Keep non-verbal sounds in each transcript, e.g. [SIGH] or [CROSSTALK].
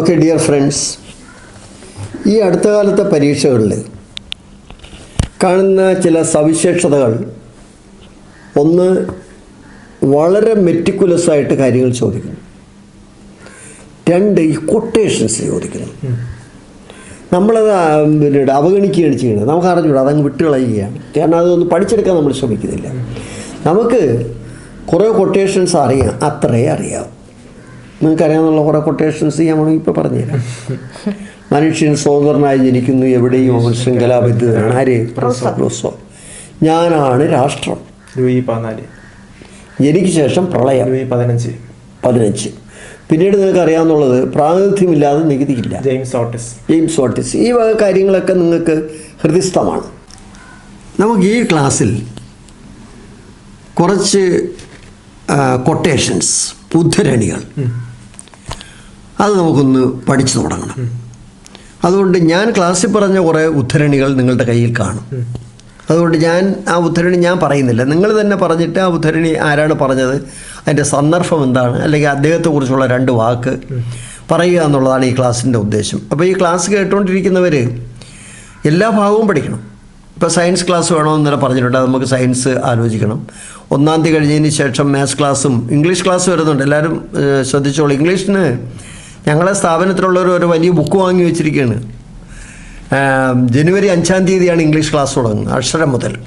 Okay dear friends ഈ അടുത്ത കാലത്തെ പരീക്ഷകളിൽ കാണുന്ന ചില സവിശേഷതകൾ. ഒന്ന് വളരെ മെറ്റിക്കുലസ് ആയിട്ട് കാര്യങ്ങൾ ചോദിക്കുന്നു രണ്ട് ഈ കൊട്ടേഷൻസ് ചോദിക്കുന്നു നമ്മളത് പിന്നീട് അവഗണിക്കുകയാണ് ചെയ്യുന്നത്. നമുക്ക് അറിഞ്ഞൂടാ അതങ്ങ് വിട്ടുകളയുകയാണ്. കാരണം അതൊന്ന് പഠിച്ചെടുക്കാൻ നമ്മൾ ശ്രമിക്കുന്നില്ല. നമുക്ക് കുറേ കൊട്ടേഷൻസ് അറിയാം അത്രേ അറിയാം നിങ്ങൾക്ക് അറിയാവുന്ന കുറേ കൊട്ടേഷൻസ് ഞാൻ വേണമെങ്കിൽ ഇപ്പോൾ പറഞ്ഞുതരാം. [LAUGHS] മനുഷ്യൻ സ്വതന്ത്രനായി ജനിക്കുന്നു എവിടെയും അവൻ ശൃംഖലാബദ്ധിതനാണ് ആര്? റൂസോ ഞാനാണ് രാഷ്ട്രം. എനിക്ക് ശേഷം പ്രളയം. പതിനഞ്ച്. പതിനഞ്ച്. പിന്നീട് നിങ്ങൾക്ക് അറിയാവുന്നുള്ളത് പ്രാതിനിധ്യമില്ലാതെ നികുതിയില്ല. James Otis. James Otis. ഈ വക കാര്യങ്ങളൊക്കെ നിങ്ങൾക്ക് ഹൃദയസ്ഥമാണ് നമുക്ക് ഈ ക്ലാസ്സിൽ കുറച്ച് കൊട്ടേഷൻസ് ഉദ്ധരണികൾ. അത് നമുക്കൊന്ന് പഠിച്ചു തുടങ്ങണം. അതുകൊണ്ട് ഞാൻ ക്ലാസ്സിൽ പറഞ്ഞ കുറേ ഉദ്ധരണികൾ നിങ്ങളുടെ കയ്യിൽ കാണും. അതുകൊണ്ട് ഞാൻ ആ ഉദ്ധരണി ഞാൻ പറയുന്നില്ല. നിങ്ങൾ തന്നെ പറഞ്ഞിട്ട് ആ ഉദ്ധരണി ആരാണ് പറഞ്ഞത്? അതിന്റെ സന്ദർഭം എന്താണ്? അല്ലെങ്കിൽ അദ്ദേഹത്തെക്കുറിച്ചുള്ള രണ്ട് വാക്ക് പറയുക എന്നുള്ളതാണ് ഈ ക്ലാസ്സിന്റെ ഉദ്ദേശം. അപ്പോൾ ഈ ക്ലാസ് കേട്ടുകൊണ്ടിരിക്കുന്നവർ എല്ലാ ഭാഗവും പഠിക്കണം. ഇപ്പോൾ സയൻസ് ക്ലാസ് വേണമെന്ന് തന്നെ പറഞ്ഞിട്ടുണ്ട്. നമുക്ക് സയൻസ് ആലോചിക്കണം. ഒന്നാം തീയതി കഴിഞ്ഞതിന് ശേഷം മാത്സ് ക്ലാസ്സും ഇംഗ്ലീഷ് ക്ലാസ് വരുന്നുണ്ട്. എല്ലാവരും ശ്രദ്ധിച്ചോളൂ. ഇംഗ്ലീഷിന് ഞങ്ങളെ സ്ഥാപനത്തിലുള്ളവർ ഒരു വലിയ ബുക്ക് വാങ്ങി വെച്ചിരിക്കുകയാണ്. ജനുവരി അഞ്ചാം തീയതിയാണ് ഇംഗ്ലീഷ് ക്ലാസ് തുടങ്ങുന്നത് അക്ഷരം മുതൽ.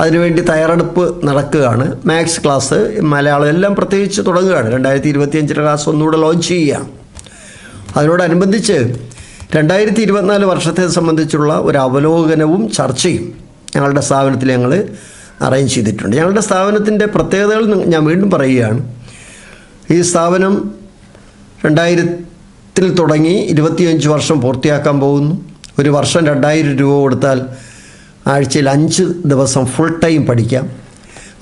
അതിനുവേണ്ടി തയ്യാറെടുപ്പ് നടക്കുകയാണ്. മാത്സ് ക്ലാസ് മലയാളം എല്ലാം പ്രത്യേകിച്ച് തുടങ്ങുകയാണ്. രണ്ടായിരത്തി ഇരുപത്തിയഞ്ചിലെ ക്ലാസ് ഒന്നുകൂടെ ലോഞ്ച് ചെയ്യുകയാണ് അതിനോടനുബന്ധിച്ച് രണ്ടായിരത്തി ഇരുപത്തിനാല് വർഷത്തെ സംബന്ധിച്ചുള്ള ഒരു അവലോകനവും ചർച്ചയും ഞങ്ങളുടെ സ്ഥാപനത്തിൽ ഞങ്ങൾ അറേഞ്ച് ചെയ്തിട്ടുണ്ട്. ഞങ്ങളുടെ സ്ഥാപനത്തിന്റെ പ്രത്യേകതകൾ ഞാൻ വീണ്ടും പറയുകയാണ്. ഈ സ്ഥാപനം രണ്ടായിരത്തിൽ തുടങ്ങി ഇരുപത്തിയഞ്ച് വർഷം പൂർത്തിയാക്കാൻ പോകുന്നു. ഒരു വർഷം രണ്ടായിരം രൂപ കൊടുത്താൽ ആഴ്ചയിൽ അഞ്ച് ദിവസം ഫുൾ ടൈം പഠിക്കാം.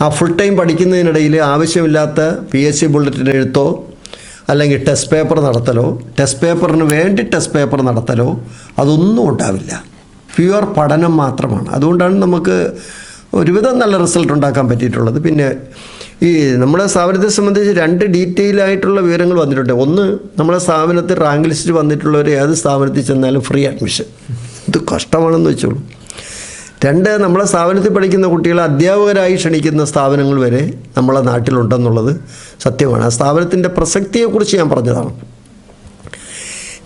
ആ ഫുൾ ടൈം പഠിക്കുന്നതിനിടയിൽ ആവശ്യമില്ലാത്ത പി എസ് സി ബുള്ളറ്റിൻ എഴുത്തോ അല്ലെങ്കിൽ ടെസ്റ്റ് പേപ്പർ നടത്തലോ ടെസ്റ്റ് പേപ്പറിന് വേണ്ടി ടെസ്റ്റ് പേപ്പർ നടത്തലോ അതൊന്നും ഉണ്ടാവില്ല. പ്യുവർ പഠനം മാത്രമാണ്. അതുകൊണ്ടാണ് നമുക്ക് ഒരുവിധം നല്ല റിസൾട്ട് ഉണ്ടാക്കാൻ പറ്റിയിട്ടുള്ളത്. പിന്നെ ഈ നമ്മുടെ സ്ഥാപനത്തെ സംബന്ധിച്ച് രണ്ട് ഡീറ്റെയിൽ ആയിട്ടുള്ള വിവരങ്ങൾ വന്നിട്ടുണ്ട്. ഒന്ന് നമ്മുടെ സ്ഥാപനത്തിൽ റാങ്ക് ലിസ്റ്റ് വന്നിട്ടുള്ളവർ ഏത് സ്ഥാപനത്തിൽ ചെന്നാലും ഫ്രീ അഡ്മിഷൻ ഇത് കഷ്ടമാണെന്ന് വെച്ചോളൂ. രണ്ട് നമ്മളെ സ്ഥാപനത്തിൽ പഠിക്കുന്ന കുട്ടികളെ അധ്യാപകരായി ക്ഷണിക്കുന്ന സ്ഥാപനങ്ങൾ വരെ നമ്മളെ നാട്ടിലുണ്ടെന്നുള്ളത് സത്യമാണ്. ആ സ്ഥാപനത്തിന്റെ പ്രസക്തിയെക്കുറിച്ച് ഞാൻ പറഞ്ഞതാണ്.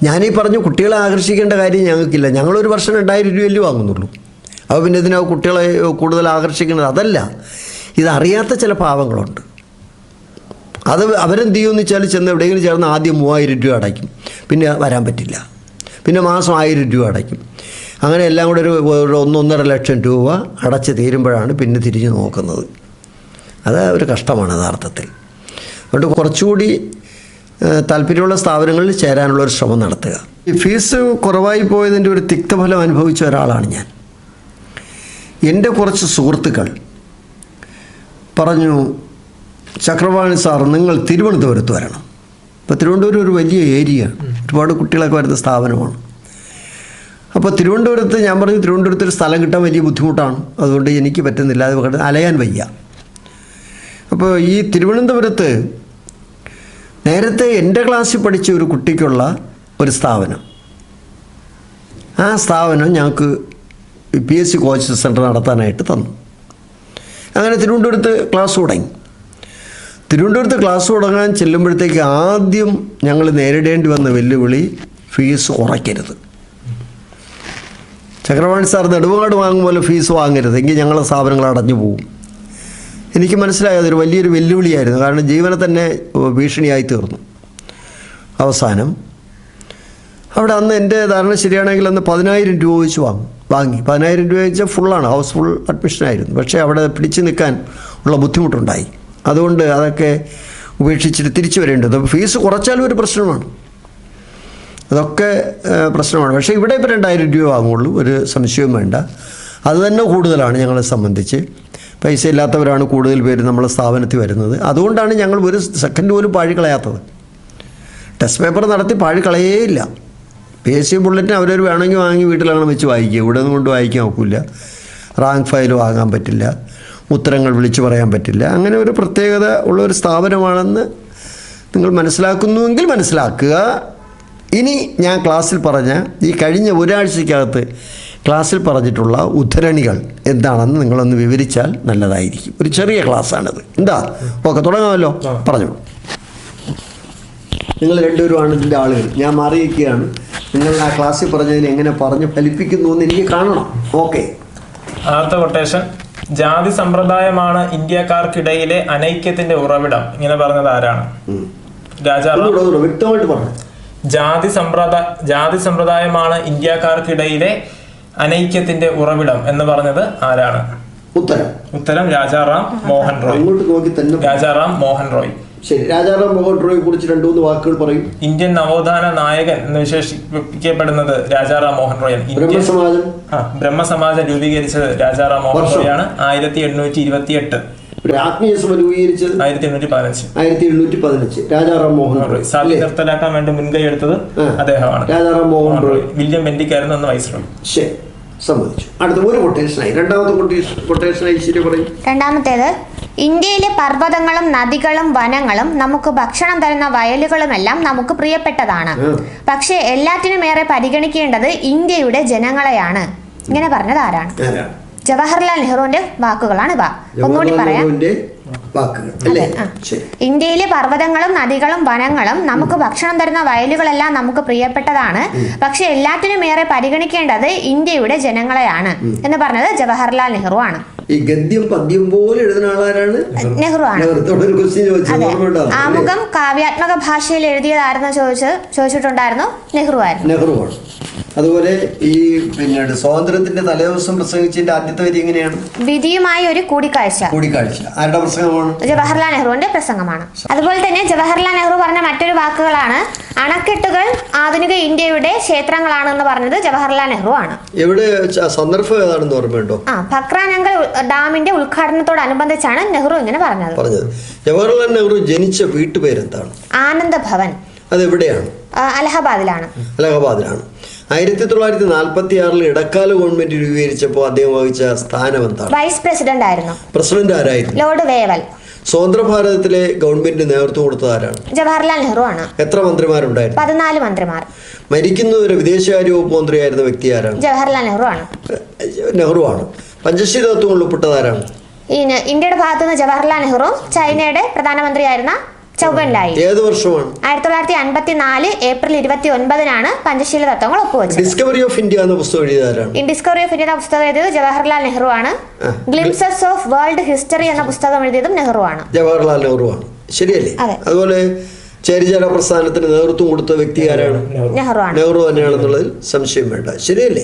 ഞാനീ പറഞ്ഞു കുട്ടികളെ ആകർഷിക്കേണ്ട കാര്യം ഞങ്ങൾക്കില്ല. ഞങ്ങളൊരു വർഷം രണ്ടായിരം രൂപയല്ലേ വാങ്ങുന്നുള്ളൂ. അപ്പോൾ പിന്നെ ഇതിനകത്ത് കുട്ടികളെ കൂടുതൽ ആകർഷിക്കുന്നത്? അതല്ല. ഇതറിയാത്ത ചില പാവങ്ങളുണ്ട്. അത് അവരെന്ത് ചെയ്യുമെന്ന് വെച്ചാൽ ചെന്ന് എവിടെയെങ്കിലും ചേർന്ന് ആദ്യം മൂവായിരം രൂപ അടയ്ക്കും. പിന്നെ വരാൻ പറ്റില്ല. പിന്നെ മാസം ആയിരം രൂപ അടയ്ക്കും. അങ്ങനെ എല്ലാം കൂടെ ഒരു ഒന്നൊന്നര ലക്ഷം രൂപ അടച്ച് തീരുമ്പോഴാണ് പിന്നെ തിരിഞ്ഞു നോക്കുന്നത്. അത് ഒരു കഷ്ടമാണ് യഥാർത്ഥത്തിൽ. അതുകൊണ്ട് കുറച്ചുകൂടി താല്പര്യമുള്ള സ്ഥാപനങ്ങളിൽ ചേരാനുള്ള ഒരു ശ്രമം നടത്തുക. ഈ ഫീസ് കുറവായി പോയതിന്റെ ഒരു തിക്തഫലം അനുഭവിച്ച ഒരാളാണ് ഞാൻ. എന്റെ കുറച്ച് സുഹൃത്തുക്കൾ പറഞ്ഞു ചക്രവാണി സാർ നിങ്ങൾ തിരുവനന്തപുരത്ത് വരണം. ഇപ്പോൾ തിരുവനന്തപുരം ഒരു വലിയ ഏരിയ. ഒരുപാട് കുട്ടികളൊക്കെ വരുന്ന സ്ഥാപനമാണ്. അപ്പോൾ തിരുവനന്തപുരത്ത് ഞാൻ പറഞ്ഞു തിരുവനന്തപുരത്ത് ഒരു സ്ഥലം കിട്ടാൻ വലിയ ബുദ്ധിമുട്ടാണ്. അതുകൊണ്ട് എനിക്ക് പറ്റുന്നില്ല. അത് അലയാൻ വയ്യ. അപ്പോൾ ഈ തിരുവനന്തപുരത്ത് നേരത്തെ എന്റെ ക്ലാസ്സിൽ പഠിച്ച ഒരു കുട്ടിക്കുള്ള ഒരു സ്ഥാപനം. ആ സ്ഥാപനം ഞങ്ങൾക്ക് P S C coaching centre നടത്താനായിട്ട് തന്നു. അങ്ങനെ തിരുവനന്തപുരത്ത് ക്ലാസ് തുടങ്ങി. തിരുവനന്തപുരത്ത് ക്ലാസ് തുടങ്ങാൻ ചെല്ലുമ്പോഴത്തേക്ക് ആദ്യം ഞങ്ങൾ നേരിടേണ്ടി വന്ന വെല്ലുവിളി ഫീസ് കുറയ്ക്കരുത്. ചക്രവാണി സാർ നെടുവങ്ങാട് വാങ്ങുമ്പോൾ ഫീസ് വാങ്ങരുത്. എങ്കിൽ ഞങ്ങളെ സ്ഥാപനങ്ങൾ അടഞ്ഞു പോകും. എനിക്ക് മനസ്സിലായത് അതൊരു വലിയൊരു വെല്ലുവിളിയായിരുന്നു. കാരണം ജീവനെ തന്നെ ഭീഷണിയായി തീർന്നു. അവസാനം അവിടെ അന്ന് എന്റെ ധാരണ ശരിയാണെങ്കിൽ അന്ന് പതിനായിരം രൂപ വെച്ച് വാങ്ങും വാങ്ങി. പതിനായിരം രൂപ വെച്ചാൽ ഫുള്ളാണ് ഹൗസ് ഫുൾ അഡ്മിഷനായിരുന്നു പക്ഷേ അവിടെ പിടിച്ചു നിൽക്കാൻ ഉള്ള ബുദ്ധിമുട്ടുണ്ടായി. അതുകൊണ്ട് അതൊക്കെ ഉപേക്ഷിച്ചിട്ട് തിരിച്ചു വരേണ്ടത്. ഫീസ് കുറച്ചാലും ഒരു പ്രശ്നമാണ്. അതൊക്കെ പ്രശ്നമാണ്. പക്ഷേ ഇവിടെ ഇപ്പോൾ രണ്ടായിരം രൂപ വാങ്ങുള്ളൂ. ഒരു സംശയവും വേണ്ട. അത് തന്നെ കൂടുതലാണ് ഞങ്ങളെ സംബന്ധിച്ച്. പൈസ ഇല്ലാത്തവരാണ് കൂടുതൽ പേര് നമ്മളെ സ്ഥാപനത്തിൽ വരുന്നത്. അതുകൊണ്ടാണ് ഞങ്ങൾ ഒരു സെക്കൻഡ് പോലും പാഴി കളയാത്തത്. ടെസ്റ്റ് പേപ്പർ നടത്തി പാഴി കളയേയില്ല. പി എസ് സി ബുള്ളറ്റിന് അവരവർ വേണമെങ്കിൽ വാങ്ങി വീട്ടിലാണ് വെച്ച് വായിക്കുക ഇവിടെ നിന്ന് കൊണ്ട് വായിക്കാൻ ഒക്കില്ല. റാങ്ക് ഫയൽ വാങ്ങാൻ പറ്റില്ല. ഉത്തരങ്ങൾ വിളിച്ചു പറയാൻ പറ്റില്ല. അങ്ങനെ ഒരു പ്രത്യേകത ഉള്ള ഒരു സ്ഥാപനമാണെന്ന് നിങ്ങൾ മനസ്സിലാക്കുന്നുവെങ്കിൽ മനസ്സിലാക്കുക. ഇനി ഞാൻ ക്ലാസ്സിൽ പറഞ്ഞ ഈ കഴിഞ്ഞ ഒരാഴ്ചക്കകത്ത് ക്ലാസ്സിൽ പറഞ്ഞിട്ടുള്ള ഉദ്ധരണികൾ എന്താണെന്ന് നിങ്ങളൊന്ന് വിവരിച്ചാൽ നല്ലതായിരിക്കും. ഒരു ചെറിയ ക്ലാസ്സാണിത്. എന്താ? ഓക്കെ തുടങ്ങാമല്ലോ. പറഞ്ഞു നിങ്ങൾ രണ്ടുപേരുമാണ് ഇതിന്റെ ആളുകൾ. ഞാൻ മാറിയിരിക്കുകയാണ്. നിങ്ങൾ ആ ക്ലാസ്സിൽ പറഞ്ഞതിന് എങ്ങനെ പറഞ്ഞ് ഫലിപ്പിക്കുന്നു എന്ന് എനിക്ക് കാണണം. ഓക്കെ. ആദ്യത്തെ കൊട്ടേഷൻ ജാതി സമ്പ്രദായമാണ് ഇന്ത്യക്കാർക്കിടയിലെ അനൈക്യത്തിന്റെ ഉറവിടം. ഇങ്ങനെ പറഞ്ഞത് ആരാണ്? രാജാറാം വ്യക്തമായിട്ട് പറഞ്ഞു ജാതി സമ്പ്രദായ ജാതി സമ്പ്രദായമാണ് ഇന്ത്യക്കാർക്കിടയിലെ അനൈക്യത്തിന്റെ ഉറവിടം എന്ന് പറഞ്ഞത് ആരാണ്? ഉത്തരം. ഉത്തരം രാജാറാം മോഹൻ റോയ്. രാജാറാം മോഹൻ റോയ്. ശരി. രാജാറാം മോഹൻ റോയെ കുറിച്ച് രണ്ടു മൂന്ന് വാക്കുകൾ പറയും. ഇന്ത്യൻ നവോത്ഥാന നായകൻ എന്ന് വിശേഷിപ്പിക്കപ്പെടുന്നത് രാജാറാം മോഹൻ റോയ് ബ്രഹ്മസമാജം ബ്രഹ്മസമാജം രൂപീകരിച്ചത് രാജാറാം മോഹൻ റോയ് ആണ്. ആയിരത്തി എണ്ണൂറ്റി ഇരുപത്തി എട്ട് ആത്മീയ സഭ രൂപീകരിച്ചത് ആയിരത്തി എണ്ണൂറ്റി പതിനഞ്ച് ആയിരത്തി എണ്ണൂറ്റി പതിനഞ്ച് രാജാറാം മോഹൻ റോയ് സാധി നിർത്തലാക്കാൻ വേണ്ടി മുൻകൈ എടുത്തത് അദ്ദേഹമാണ്. രാജാറാം മോഹൻ റോയ്. വില്യം ബെന്റിക്കായിരുന്നു അന്ന് വൈസ്രോയ്. ശരി. സമ്മതിച്ചു അടുത്ത ഒരു കൊട്ടേഷനായി രണ്ടാമത്തെ കൊട്ടേഷൻ ശരി പറയും. രണ്ടാമത്തേത് ഇന്ത്യയിലെ പർവതങ്ങളും നദികളും വനങ്ങളും നമുക്ക് ഭക്ഷണം തരുന്ന വയലുകളുമെല്ലാം നമുക്ക് പ്രിയപ്പെട്ടതാണ്. പക്ഷേ എല്ലാറ്റിനുമേറെ പരിഗണിക്കേണ്ടത് ഇന്ത്യയുടെ ജനങ്ങളെയാണ്. ഇങ്ങനെ പറഞ്ഞത് ആരാണ്? ജവഹർലാൽ നെഹ്റുവിന്റെ വാക്കുകളാണ് ഇവ. ഒന്നുകൂടി പറയാം. വാക്കുകൾ അല്ലേ? അതെ, ആ. ശരി. ഇന്ത്യയിലെ പർവതങ്ങളും നദികളും വനങ്ങളും നമുക്ക് ഭക്ഷണം തരുന്ന വയലുകളെല്ലാം നമുക്ക് പ്രിയപ്പെട്ടതാണ്. പക്ഷെ എല്ലാത്തിനും ഏറെ പരിഗണിക്കേണ്ടത് ഇന്ത്യയുടെ ജനങ്ങളെയാണ് എന്ന് പറഞ്ഞത് ജവഹർലാൽ നെഹ്റു ആണ്. ഈ ഗദ്യം പദ്യം പോലെ എഴുതുന്ന ആളാരാണ്? നെഹ്റു ആണ്? ആമുഖം കാവ്യാത്മക ഭാഷയിൽ എഴുതിയതായിരുന്നു ചോദിച്ച് ചോദിച്ചിട്ടുണ്ടായിരുന്നു. നെഹ്റു ആയിരുന്നു. നെഹ്റുവാണ് അതുപോലെ ഈ പിന്നീട് സ്വാതന്ത്ര്യത്തിന്റെ തലേദിവസം പ്രസംഗിച്ചതിന്റെ ആദ്യത്തെ വരി എങ്ങനെയാണ്? വിധിയുമായി ഒരു കൂടിക്കാഴ്ച. കൂടിക്കാഴ്ച. ആരുടെ പ്രസംഗമാണ്? ജവഹർലാൽ നെഹ്റുവിന്റെ പ്രസംഗമാണ്. അതുപോലെ തന്നെ ജവഹർലാൽ നെഹ്റു പറഞ്ഞ മറ്റൊരു വാക്കുകളാണ് അണക്കെട്ടുകൾ ആധുനിക ഇന്ത്യയുടെ ക്ഷേത്രങ്ങളാണെന്ന് പറഞ്ഞത് ജവഹർലാൽ നെഹ്റു ആണ്. എവിടെ സന്ദർഭം ഏതാണെന്ന് ഓർമ്മയുണ്ടോ? ആ ഭക്രാനങ്കൽ ഡാമിന്റെ ഉദ്ഘാടനത്തോടനുബന്ധിച്ചാണ് നെഹ്റു ഇങ്ങനെ പറഞ്ഞത്. പറഞ്ഞത്. ജവഹർലാൽ നെഹ്റു ജനിച്ച വീട്ടുപേരെന്താണ്? ആനന്ദ ഭവൻ അതെവിടെയാണ് അലഹബാദിലാണ്. അലഹബാദിലാണ്. ആയിരത്തി തൊള്ളായിരത്തി നാൽപ്പത്തി ആറിൽ ഇടക്കാല ഗവൺമെന്റ് രൂപീകരിച്ചപ്പോൾ അദ്ദേഹം വഹിച്ച സ്ഥാനം എന്താണ്? വൈസ് പ്രസിഡന്റ് ആയിരുന്നു. പ്രസിഡന്റ് ആരായിരുന്നു? Lord Wavell. സ്വതന്ത്ര ഭാരതത്തിലെ ഗവൺമെന്റിന് നേതൃത്വം കൊടുത്തത് ആരാണ്? ജവഹർലാൽ നെഹ്റു ആണ്. എത്ര മന്ത്രിമാരുണ്ടായിരുന്നു? പതിനാല് മന്ത്രിമാർ. മരിക്കുന്നവരെ വിദേശകാര്യ വകുപ്പ് മന്ത്രിയായിരുന്ന വ്യക്തി ആരാണ്? ജവഹർലാൽ നെഹ്റു ആണ്. നെഹ്റു ആണ്. പഞ്ചശീല തത്വങ്ങളിൽ ഉൾപ്പെട്ടത് ആരാണ് ഇന്ത്യയുടെ ഭാഗത്തുനിന്ന് ജവഹർലാൽ നെഹ്റു ചൈനയുടെ പ്രധാനമന്ത്രിയായിരുന്ന ചൗബൻലായി ഏത് വർഷമാണ്? ആയിരത്തി തൊള്ളായിരത്തി അൻപത്തി നാല് ഏപ്രിൽ ഇരുപത്തി ഒൻപതിനാണ് പഞ്ചശീല തത്വങ്ങൾ ഒപ്പുവെച്ചത്. ഡിസ്കവറി ഓഫ് ഇന്ത്യ എന്ന പുസ്തകം എഴുതിയതാരാണ്? ഇൻ ഡിസ്കവറി ഓഫ് ഇന്ത്യ എന്ന പുസ്തകം എഴുതിയത് ജവഹർലാൽ നെഹ്റു ആണ് ഗ്ലിംസസ് ഓഫ് വേൾഡ് ഹിസ്റ്ററി എന്ന പുസ്തകം എഴുതിയതും നെഹ്റു ആണ് ജവഹർലാൽ നെഹ്റു ആണ് ശരിയല്ലേ അതുപോലെ ചേരിചേര പ്രസ്ഥാനത്തിന് നേതൃത്വം കൊടുത്ത വ്യക്തി ആരാണ്? നെഹ്റു നെഹ്റു തന്നെയാണെന്നുള്ളതിൽ സംശയം വേണ്ട. ശരിയല്ലേ.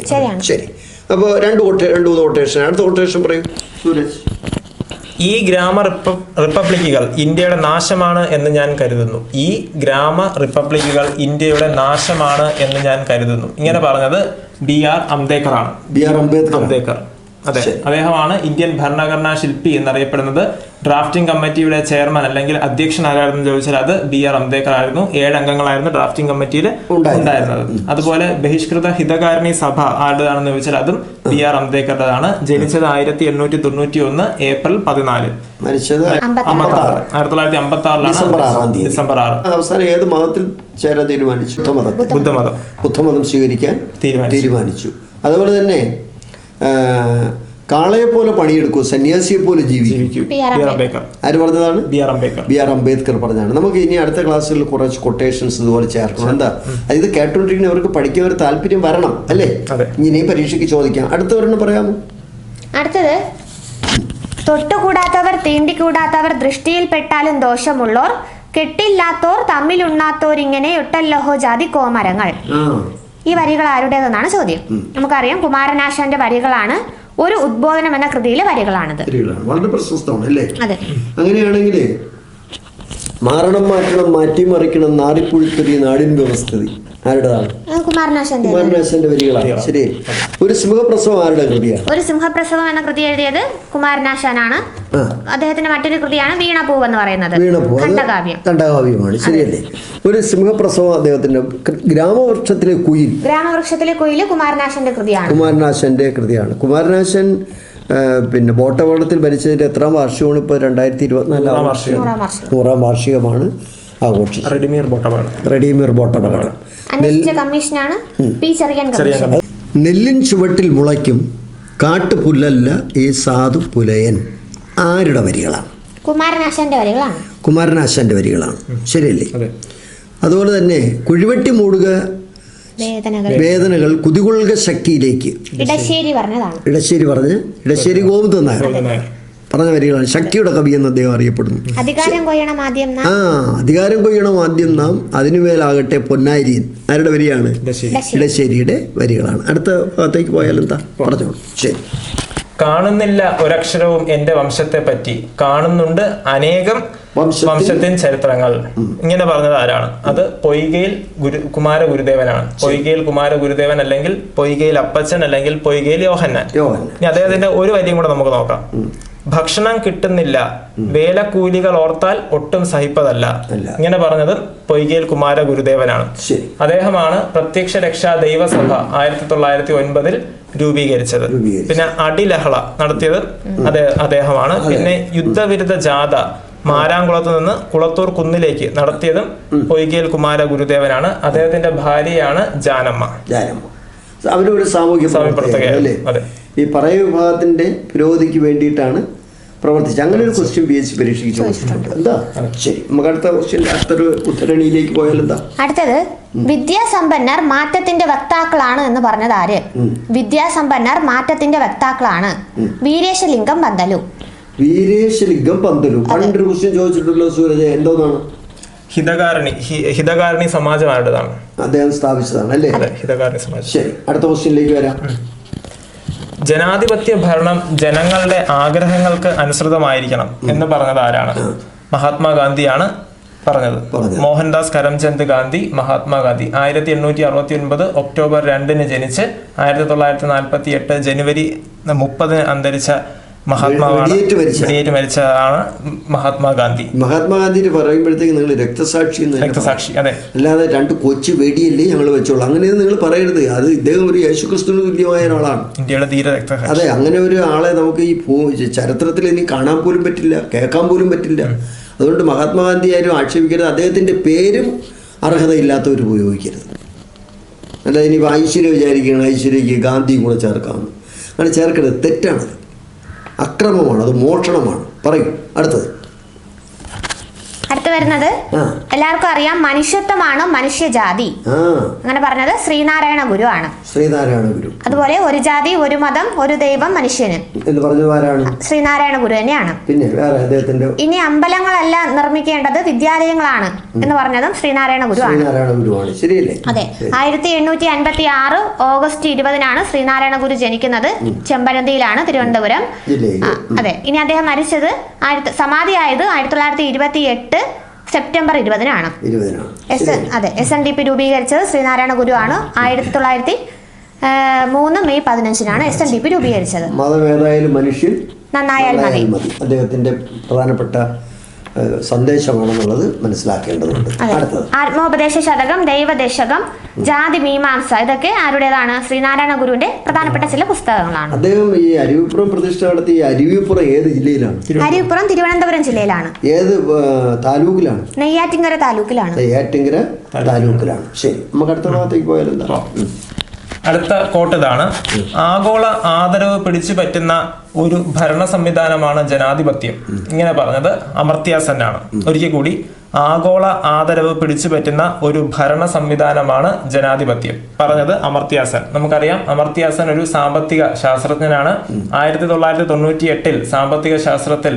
ശരി. അപ്പോൾ രണ്ട് കൊട്ടേ രണ്ട് മൂന്ന് കൊട്ടേഷൻ അടുത്ത കൊട്ടേഷൻ പറയും. സൂരജ് ഈ ഗ്രാമ റിപ്പബ്ലിക്കുകൾ ഇന്ത്യയുടെ നാശമാണ് എന്ന് ഞാൻ കരുതുന്നു. ഈ ഗ്രാമ റിപ്പബ്ലിക്കുകൾ ഇന്ത്യയുടെ നാശമാണ് എന്ന് ഞാൻ കരുതുന്നു. ഇങ്ങനെ പറഞ്ഞത് ബി ആർ അംബേദ്കർ ആണ് ബി ആർ അംബേദ്കർ. അംബേദ്കർ. അതെ. അദ്ദേഹമാണ് ഇന്ത്യൻ ഭരണഘടനാ ശില്പി എന്നറിയപ്പെടുന്നത്. ഡ്രാഫ്റ്റിംഗ് കമ്മിറ്റിയുടെ ചെയർമാൻ അല്ലെങ്കിൽ അധ്യക്ഷൻ ആരായിരുന്നു ചോദിച്ചാൽ അത് ബി ആർ അംബേദ്കർ ആയിരുന്നു ഏഴ് അംഗങ്ങളായിരുന്നു ഡ്രാഫ്റ്റിംഗ് കമ്മിറ്റിയിൽ ഉണ്ടായിരുന്നത്. അതുപോലെ ബഹിഷ്കൃത ഹിതകാരണി സഭ ആരുടേതാണെന്ന് ചോദിച്ചാൽ അതും ബി ആർ അംബേദ്കറുടേതാണ്. ജനിച്ചത് ആയിരത്തി എണ്ണൂറ്റി തൊണ്ണൂറ്റി ഒന്ന് ഏപ്രിൽ പതിനാല്. മരിച്ചത് ആയിരത്തി തൊള്ളായിരത്തി അമ്പത്തി ഡിസംബർ ആറാം ആറിലാണ് ഡിസംബർ ആറ്. അവസാനം ഏത് മതത്തിൽ ചേരാൻ തീരുമാനിച്ചു? ബുദ്ധമതം. ബുദ്ധമതം. സ്വീകരിക്കാൻ തീരുമാനിച്ചു. അതുപോലെ തന്നെ കാളയെ പോലെ പണിയെടുക്കൂ സന്യാസിയെ പോലെ ജീവിക്കും. ആര് പറഞ്ഞതാണ്? B R Ambedkar. പറഞ്ഞാണ് നമുക്ക് ഇനി അടുത്ത ക്ലാസ്സിൽ കുറച്ച് കൊട്ടേഷൻസ് ഇതുപോലെ ചേർക്കണം. എന്താ? അതായത് ഇത് കേട്ടോണ്ടിരിക്കുന്നവർക്ക് പഠിക്കാൻ ഒരു താല്പര്യം വരണം അല്ലേ? ഇനിയും ഇനി പരീക്ഷയ്ക്ക് ചോദിക്കാം. അടുത്തവരെണ്ണം പറയാമോ? അടുത്തത്. തൊട്ടുകൂടാത്തവർ തീണ്ടിക്കൂടാത്തവർ ദൃഷ്ടിയിൽപ്പെട്ടാലും ദോഷമുള്ളോർ കെട്ടില്ലാത്തോർ തമ്മിലുണ്ണാത്തോർ ഇങ്ങനെ ഒട്ടല്ലോഹോ ജാതി കോമരങ്ങൾ. ഈ വരികൾ ആരുടേതെന്നാണ് ചോദ്യം. നമുക്കറിയാം കുമാരനാശാന്റെ വരികളാണ് ഒരു ഉദ്ബോധനം എന്ന കൃതിയിലെ വരികളാണിത്. വളരെ പ്രശസ്തമാണ് അല്ലേ? അങ്ങനെയാണെങ്കിൽ മാറണം മാറ്റണം മാറ്റിമറിക്കണം നാടിപ്പുഴുത്തതി നാടിൻ വ്യവസ്ഥിതി. ആരുടേതാണ്? കുമാരനാശാന്റെ വരികളാണ്. ശരി. ഒരു സിംഹപ്രസവം ആരുടെ കൃതിയാണ്? ഒരു സിംഹപ്രസവം എന്ന കൃതി എഴുതിയത് കുമാരനാശാനാണ്. അദ്ദേഹത്തിന്റെ മറ്റൊരു കൃതിയാണ് വീണപൂവ് എന്ന് പറയുന്നത്. ഖണ്ഡകാവ്യം. ഖണ്ഡകാവ്യമാണ്. ശരിയല്ലേ ഒരു സിംഹപ്രസവം അദ്ദേഹത്തിന്റെ ഗ്രാമവൃക്ഷത്തിലെ കുയിൽ. ഗ്രാമവൃക്ഷത്തിലെ കുയിൽ കുമാരനാശന്റെ കൃതിയാണ്. കുമാരനാശന്റെ കൃതിയാണ്. കുമാരനാശൻ പിന്നെ ബോട്ടപകടത്തിൽ മരിച്ചതിന്റെ എത്രാം വാർഷികമാണ് ഇപ്പോൾ രണ്ടായിരത്തി ഇരുപത്തിനാലാം നൂറാം വാർഷികം. നൂറാം വർഷം നൂറാം വാർഷികമാണ് ആഘോഷിച്ചത്. റെഡിമിയർ ബോട്ടപകടം. റെഡിമീർ ബോട്ടപകടം. കമ്മീഷനാണ് പി ചെറിയൻ കമ്മീഷൻ. നെല്ലിൻ ചുവട്ടിൽ മുളയ്ക്കും കാട്ടുപുല്ലല്ല ഈ സാധു പുലയൻ. ആരുടെ വരികളാണ്? കുമാരനാശാന്റെ വരികളാണ്. കുമാരനാശാന്റെ വരികളാണ്. ശരിയല്ലേ? അതെ. അതുപോലെ തന്നെ കുഴിവെട്ടി മൂടുക വേദനകൾ. വേദനകൾ കുതികൊള്ളുക ശക്തിയിലേക്ക്. ഇടശ്ശേരി പറഞ്ഞതാണ്. ഇടശ്ശേരി പറഞ്ഞ് ഇടശ്ശേരി ഗോവിന്ദൻ നായർ. പറഞ്ഞ വരികളാണ്. ശക്തിയുടെ കവി എന്ന് അദ്ദേഹം അറിയപ്പെടുന്നു. അധികാരം കൊയ്യണം ആദ്യം നാം. ആ അധികാരം കൊയ്യണം ആദ്യം നാം. അതിനുമേലാകട്ടെ പൊന്നാരിയൻ ആരുടെ വരിയാണ്? ഇടശ്ശേരി. ഇടശ്ശേരി. ഇടശ്ശേരിയുടെ വരികളാണ്. അടുത്ത ഭാഗത്തേക്ക് പോയാൽ എന്താ? പറഞ്ഞോളൂ. ശരി. കാണുന്നില്ല ഒരക്ഷരവും എന്റെ വംശത്തെ പറ്റി കാണുന്നുണ്ട് അനേകം വംശത്തിൻ- ചരിത്രങ്ങൾ. ഇങ്ങനെ പറഞ്ഞത് ആരാണ്? അത് പൊയ്കയിൽ ഗുരു കുമാര ഗുരുദേവനാണ്. പൊയ്കയിൽ കുമാര ഗുരുദേവൻ അല്ലെങ്കിൽ പൊയ്കയിൽ അപ്പച്ചൻ അല്ലെങ്കിൽ പൊയ്കയിൽ യോഹന്നാൻ. ഇനി അദ്ദേഹത്തിന്റെ ഒരു വരിയും കൂടെ നമുക്ക് നോക്കാം. ഭക്ഷണം കിട്ടുന്നില്ല. വേലക്കൂലികൾ ഓർത്താൽ ഒട്ടും സഹിപ്പതല്ല. ഇങ്ങനെ പറഞ്ഞത് പൊയ്കയിൽ കുമാര ഗുരുദേവനാണ്. അദ്ദേഹമാണ് പ്രത്യക്ഷ രക്ഷാ ദൈവസഭ ആയിരത്തി തൊള്ളായിരത്തി ഒൻപതിൽ രൂപീകരിച്ചത്. പിന്നെ അടിലഹള നടത്തിയത് അദ്ദേഹമാണ്. പിന്നെ യുദ്ധവിരുദ്ധ ജാഥ മാരാംകുളത്ത് നിന്ന് കുളത്തൂർ കുന്നിലേക്ക് നടത്തിയതും പൊയ്കേൽ കുമാര ഗുരുദേവനാണ്. അദ്ദേഹത്തിന്റെ ഭാര്യയാണ് ജാനമ്മ. ജാനമ്മ. അവരൊരു ഒരു സാമൂഹ്യ ഈ പറയ വിഭാഗത്തിന്റെ പുരോഗതിക്ക് വേണ്ടിയിട്ടാണ് പ്രവർത്തിച്ചത്. അങ്ങനെ ഒരു ക്വസ്റ്റ്യൻ പി എസ് സി പരീക്ഷയ്ക്ക് ചോദിച്ചിട്ടുണ്ട്. എന്താ? ശരി. നമുക്ക് അടുത്ത ക്വസ്റ്റ്യൻ അടുത്തൊരു ഉത്തരണിയിലേക്ക് പോയാൽ എന്താ? അടുത്തത് വിദ്യാസമ്പന്നർ മാറ്റത്തിന്റെ വക്താക്കളാണ് എന്ന് പറഞ്ഞത് ആര്? വിദ്യാസമ്പന്നർ മാറ്റത്തിന്റെ വക്താക്കളാണ്. വീരേശലിംഗം പന്തലു വീരേശലിംഗം പന്തലു. പണ്ടൊരു ക്വസ്റ്റ്യൻ ചോദിച്ചിട്ടുള്ള സൂരജ് എന്തോന്നാണ്? ഹിതകാരണി ഹിതകാരണി സമാജം ആരുടേതാണ് അദ്ദേഹം സ്ഥാപിച്ചതാണ് അല്ലേ? ഹിതകാരണി സമാജം. ശരി അടുത്ത ക്വസ്റ്റ്യനിലേക്ക് വരാം. ജനാധിപത്യ ഭരണം ജനങ്ങളുടെ ആഗ്രഹങ്ങൾക്ക് അനുസൃതമായിരിക്കണം എന്ന് പറഞ്ഞത് ആരാണ്? മഹാത്മാഗാന്ധിയാണ് പറഞ്ഞത്. പറഞ്ഞത്. മോഹൻദാസ് കരംചന്ദ് ഗാന്ധി മഹാത്മാഗാന്ധി. ആയിരത്തി എണ്ണൂറ്റി അറുപത്തി ഒൻപത് ഒക്ടോബർ രണ്ടിന് ജനിച്ച് ആയിരത്തി തൊള്ളായിരത്തി നാൽപ്പത്തി എട്ട് ജനുവരി മുപ്പതിന് അന്തരിച്ച മഹാത്മാവാണ്. വെടിയേറ്റ് മരിച്ചതാണ് മഹാത്മാഗാന്ധി. മഹാത്മാഗാന്ധി പറയുമ്പോഴത്തേക്ക് നിങ്ങൾ രക്തസാക്ഷി രക്തസാക്ഷി അതെ. അല്ലാതെ രണ്ട് കൊച്ചു വെടിയല്ലേ ഞങ്ങൾ വെച്ചോളൂ. അങ്ങനെയൊന്നും നിങ്ങൾ പറയരുത്. അത് ഇദ്ദേഹം ഒരു യേശുക്രിസ്തുവിന് തുല്യമായ ഒരാളാണ്. ഇന്ത്യയുടെ ധീര രക്തസാക്ഷി അതെ അങ്ങനെ ഒരു ആളെ നമുക്ക് ഈ ചരിത്രത്തിൽ ഇനി കാണാൻ പോലും പറ്റില്ല കേൾക്കാൻ പോലും പറ്റില്ല. അതുകൊണ്ട് മഹാത്മാഗാന്ധി ആരും ആക്ഷേപിക്കരുത്. അദ്ദേഹത്തിന്റെ പേരും അർഹതയില്ലാത്തവർ ഉപയോഗിക്കരുത്. അല്ല ഇനി ഐശ്വര്യ വിചാരിക്കുകയാണ്. ഐശ്വര്യയ്ക്ക് ഗാന്ധിയും കൂടെ ചേർക്കാമെന്ന്. അങ്ങനെ ചേർക്കരുത്. തെറ്റാണത് അക്രമമാണ് അത് മോഷണമാണ്. പറയൂ അടുത്തത്. അടുത്ത് വരുന്നത്? എല്ലാവർക്കും അറിയാം മനുഷ്യത്വമാണ് മനുഷ്യജാതി? അങ്ങനെ പറഞ്ഞത് ശ്രീനാരായണ ഗുരു ആണ് ശ്രീനാരായണ ഗുരു. അതുപോലെ ഒരു ജാതി ഒരു മതം ഒരു ദൈവം മനുഷ്യന്. എന്ന് ശ്രീനാരായണ ഗുരു തന്നെയാണ്. പിന്നെ വേറെ അദ്ദേഹത്തിന്റെ ഇനി അമ്പലങ്ങളല്ല നിർമ്മിക്കേണ്ടത് വിദ്യാലയങ്ങളാണ് എന്ന് പറഞ്ഞതും ശ്രീനാരായണ ഗുരു ആണ് ശരിയല്ലേ? അതെ. ആയിരത്തി എണ്ണൂറ്റി അൻപത്തി ആറ് ഓഗസ്റ്റ് ഇരുപതിനാണ് ശ്രീനാരായണ ഗുരു ജനിക്കുന്നത്. ചെമ്പനന്തിയിലാണ് തിരുവനന്തപുരം. അതെ. ഇനി അദ്ദേഹം മരിച്ചത് ആയിരത്തി സമാധിയായത് ആയിരത്തി തൊള്ളായിരത്തി ഇരുപത്തി എട്ട് സെപ്റ്റംബർ ഇരുപതിനാണ്. എസ് അതെ എസ് എൻ ഡി പി രൂപീകരിച്ചത് ശ്രീനാരായണ ഗുരു ആണ് ആയിരത്തി തൊള്ളായിരത്തി മൂന്ന് മെയ് പതിനഞ്ചിനാണ് എസ് എൻ ഡി പി രൂപീകരിച്ചത്. മതം ഏതായാലും മനുഷ്യൻ. നന്നായാൽ മതി. അദ്ദേഹത്തിന്റെ പ്രധാനപ്പെട്ട സന്ദേശമാണെന്നുള്ളത് മനസ്സിലാക്കേണ്ടതുണ്ട്. അടുത്തത്. ആത്മോപദേശ ശതകം ദൈവദശകം ജാതി മീമാംസ ഇതൊക്കെ ആരുടേതാണ്? ശ്രീനാരായണ ഗുരുവിന്റെ പ്രധാനപ്പെട്ട ചില പുസ്തകങ്ങളാണ്. അദ്ദേഹം ഈ അരുവിപ്പുറം പ്രതിഷ്ഠ നടത്തി ഈ അരുവിപ്പുറം ഏത് ജില്ലയിലാണ്? അരുവിപ്പുറം തിരുവനന്തപുരം ജില്ലയിലാണ്. ഏത് താലൂക്കിലാണ്? നെയ്യാറ്റിങ്കര താലൂക്കിലാണ്. നെയ്യാറ്റിങ്കര താലൂക്കിലാണ്. ശരി. നമുക്ക് അടുത്ത ഭാഗത്തേക്ക് ഉം. അടുത്ത കോട്ട് ഇതാണ്. ആഗോള ആദരവ് പിടിച്ചു പറ്റുന്ന ഒരു ഭരണ സംവിധാനമാണ് ജനാധിപത്യം. ഇങ്ങനെ പറഞ്ഞത് അമർത്യാസന്നാണ് ഒരിക്കൽ കൂടി ആഗോള ആദരവ് പിടിച്ചു പറ്റുന്ന ഒരു ഭരണ സംവിധാനമാണ് ജനാധിപത്യം. പറഞ്ഞത് അമർത്യാസൻ നമുക്കറിയാം അമർത്യാസൻ ഒരു സാമ്പത്തിക ശാസ്ത്രജ്ഞനാണ്. ആയിരത്തി തൊള്ളായിരത്തി തൊണ്ണൂറ്റി എട്ടിൽ സാമ്പത്തിക ശാസ്ത്രത്തിൽ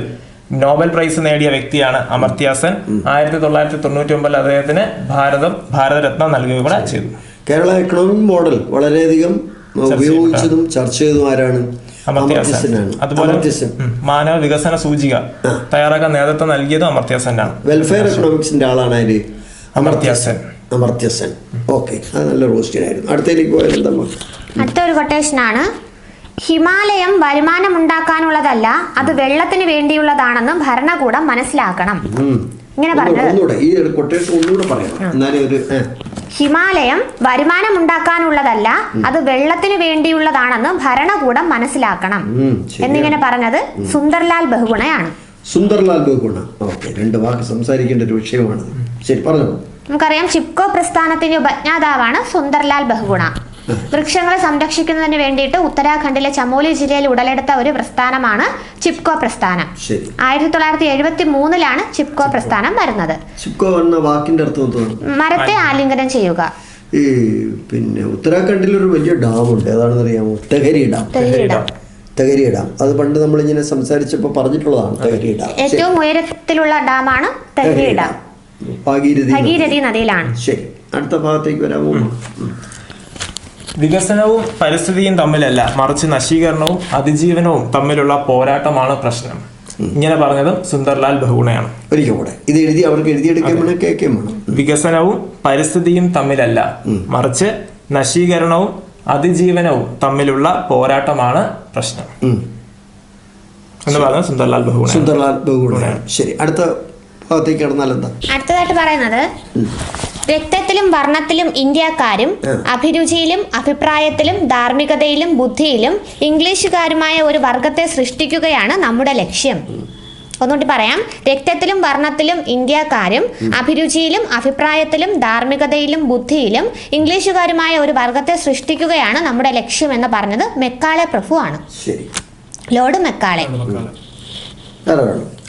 നോബൽ പ്രൈസ് നേടിയ വ്യക്തിയാണ് അമർത്യാസൻ സെൻ. ആയിരത്തി തൊള്ളായിരത്തി തൊണ്ണൂറ്റി ഒമ്പതിൽ അദ്ദേഹത്തിന് ഭാരതം ഭാരതരത്ന നൽകുകയും ചെയ്തു. കേരള എക്കണോമിക് മോഡൽ വളരെയധികം ഉപയോഗിച്ചതും ചർച്ച ചെയ്തതും ആരാണ് അതുപോലെ മാനവ വികസന സൂചിക തയ്യാറാക്കാൻ നേതൃത്വം നൽകിയതും അമർത്യ സെന്നാണ് വെൽഫെയർ എക്കണോമിക്സിന്റെ ആളാണ് ആര് അമർത്യ അമർത്യാസൻ. അമർത്യസൻ. ഓക്കെ. അത് നല്ല റോസ്റ്റ്യൻ ആയിരുന്നു. അടുത്തതിലേക്ക് പോയാൽ എന്താ നമുക്ക്? അടുത്ത ഒരു കൊട്ടേഷനാണ് ഹിമാലയം വരുമാനമുണ്ടാക്കാനുള്ളതല്ല അത് വെള്ളത്തിന് വേണ്ടിയുള്ളതാണെന്നും ഭരണകൂടം മനസ്സിലാക്കണം. ഇങ്ങനെ പറഞ്ഞത്. ഹിമാലയം വരുമാനം ഉണ്ടാക്കാനുള്ളതല്ല അത് വെള്ളത്തിന് വേണ്ടിയുള്ളതാണെന്ന് ഭരണകൂടം മനസ്സിലാക്കണം. എന്നിങ്ങനെ പറഞ്ഞത് സുന്ദർലാൽ ബഹുഗുണയാണ്. സുന്ദർലാൽ ബഹുഗുണ. ഓക്കെ രണ്ട് വാക്ക് സംസാരിക്കേണ്ട ഒരു വിഷയമാണ് ശരി പറഞ്ഞു നമുക്കറിയാം ചിപ്കോ പ്രസ്ഥാനത്തിന്റെ ഉപജ്ഞാതാവാണ് സുന്ദർലാൽ ബഹുഗുണ. വൃക്ഷങ്ങളെ സംരക്ഷിക്കുന്നതിന് വേണ്ടിയിട്ട് ഉത്തരാഖണ്ഡിലെ ചമോലി ജില്ലയിൽ ഉടലെടുത്ത ഒരു പ്രസ്ഥാനമാണ് ചിപ്കോ പ്രസ്ഥാനം. ആയിരത്തി തൊള്ളായിരത്തി എഴുപത്തി മൂന്നിലാണ് ചിപ്കോ. പ്രസ്ഥാനം വരുന്നത്. ചിപ്കോ എന്ന വാക്കിന്റെ അർത്ഥം എന്താണ്? മരത്തെ ആലിംഗനം ചെയ്യുക. ഈ പിന്നെ ഉത്തരാഖണ്ഡിൽ ഒരു വലിയ ഡാം ഉണ്ട് ഏതാണെന്ന് അറിയാമോ തെഹരി ഡാം. തെഹരി ഡാം. അത് പണ്ട് നമ്മൾ ഇങ്ങനെ സംസാരിച്ചപ്പോൾ പറഞ്ഞിട്ടുള്ളതാണ് തെഹരി ഡാം. ഏറ്റവും ഉയരത്തിലുള്ള ഡാമാണ് തെഹരി ഡാം. ഭാഗീരഥി. ഭഗീരഥി നദിയിലാണ്. ശരി. അടുത്ത ഭാഗത്തേക്ക് വരാമോ. വികസനവും പരിസ്ഥിതിയും തമ്മിലല്ല മറിച്ച് നശീകരണവും അതിജീവനവും തമ്മിലുള്ള പോരാട്ടമാണ് പ്രശ്നം. ഇങ്ങനെ പറഞ്ഞതും സുന്ദർലാൽ ബഹുഗുണയാണ് ഒരിക്കൽ കൂടെ. ഇത് എഴുതി അവർക്ക് എഴുതിയെടുക്കാൻ കേൾക്കുകയും വികസനവും പരിസ്ഥിതിയും തമ്മിലല്ല മറിച്ച് നശീകരണവും അതിജീവനവും തമ്മിലുള്ള പോരാട്ടമാണ് പ്രശ്നം. എന്ന് പറഞ്ഞത് സുന്ദർലാൽ ബഹുഗുണ സുന്ദർലാൽ ബഹുഗുണയാണ് ശരി അടുത്ത ഭാഗത്തേക്ക് കടന്നാൽ എന്താ? അടുത്തതായിട്ട് പറയുന്നത് രക്തത്തിലും വർണത്തിലും ഇന്ത്യക്കാരും അഭിരുചിയിലും അഭിപ്രായത്തിലും ധാർമ്മികതയിലും ബുദ്ധിയിലും ഇംഗ്ലീഷുകാരുമായ ഒരു വർഗത്തെ സൃഷ്ടിക്കുകയാണ് നമ്മുടെ ലക്ഷ്യം. ഒന്നുകൂടി പറയാം. രക്തത്തിലും വർണത്തിലും ഇന്ത്യക്കാരും അഭിരുചിയിലും അഭിപ്രായത്തിലും ധാർമ്മികതയിലും ബുദ്ധിയിലും ഇംഗ്ലീഷുകാരുമായ ഒരു വർഗത്തെ സൃഷ്ടിക്കുകയാണ് നമ്മുടെ ലക്ഷ്യം എന്ന് പറഞ്ഞത് മെക്കാളെ പ്രഭു ആണ് ശരി. Lord Macaulay.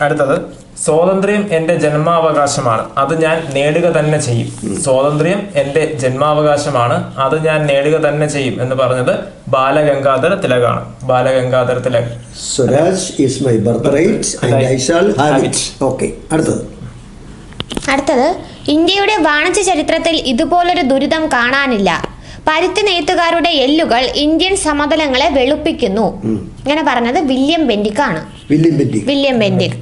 അടുത്തത്. സ്വാതന്ത്ര്യം എന്റെ ജന്മാവകാശമാണ്. അത് ഞാൻ നേടുക തന്നെ ചെയ്യും. സ്വാതന്ത്ര്യം എന്റെ ജന്മാവകാശമാണ്. അത് ഞാൻ നേടുക തന്നെ ചെയ്യും എന്ന് പറഞ്ഞത് Balagangadhara തിലകാണ്. Balagangadhara Tilak. Swaraj is my birthright and I shall have it. Okay അടുത്തത്. അടുത്തത് ഇന്ത്യയുടെ വാണിജ്യ ചരിത്രത്തിൽ ഇതുപോലൊരു ദുരിതം കാണാനില്ല. പരുത്തി നെയ്ത്തുകാരുടെ എല്ലുകൾ ഇന്ത്യൻ സമതലങ്ങളെ വെളുപ്പിക്കുന്നു. ഇങ്ങനെ പറഞ്ഞത് വില്യം ബെൻഡിക്കാണ്. വില്യം ബെറ്റി വില്യം ബെൻഡിക്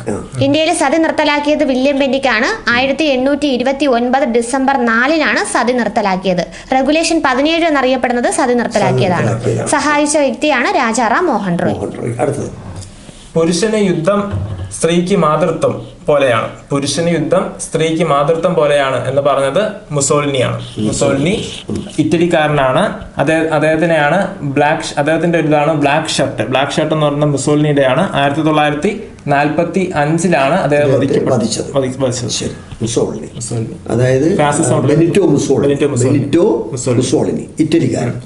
ഇന്ത്യയിൽ സതി നിർത്തലാക്കിയത് വില്യം ബെൻഡിക് ആണ് ആയിരത്തി എണ്ണൂറ്റി ഇരുപത്തി ഒൻപത് ഡിസംബർ നാലിനാണ് സതി നിർത്തലാക്കിയത്. റെഗുലേഷൻ പതിനേഴ് എന്നറിയപ്പെടുന്നത് സതി നിർത്തലാക്കിയതാണ്. സഹായിച്ച വ്യക്തിയാണ് രാജാറാം മോഹൻ റോയ് പുരുഷന് യുദ്ധം സ്ത്രീക്ക് മാതൃത്വം. പോലെയാണ്. പുരുഷന് യുദ്ധം സ്ത്രീക്ക് മാതൃത്വം പോലെയാണ് എന്ന് പറഞ്ഞത് മുസോളിനിയാണ്. മുസോളിനി. ഇറ്റലിക്കാരനാണ്. അദ്ദേഹം അദ്ദേഹത്തിനെയാണ് ബ്ലാക്ക് അദ്ദേഹത്തിന്റെ ഒരു ഇതാണ് ബ്ലാക്ക് ഷർട്ട്. ബ്ലാക്ക് ഷർട്ട് എന്ന് പറയുന്നത് മുസോളിനിയുടെയാണ്. ആയിരത്തി തൊള്ളായിരത്തി നാൽപ്പത്തി അഞ്ചിലാണ് അദ്ദേഹം അതായത് ഇറ്റലിക്കാരൻ.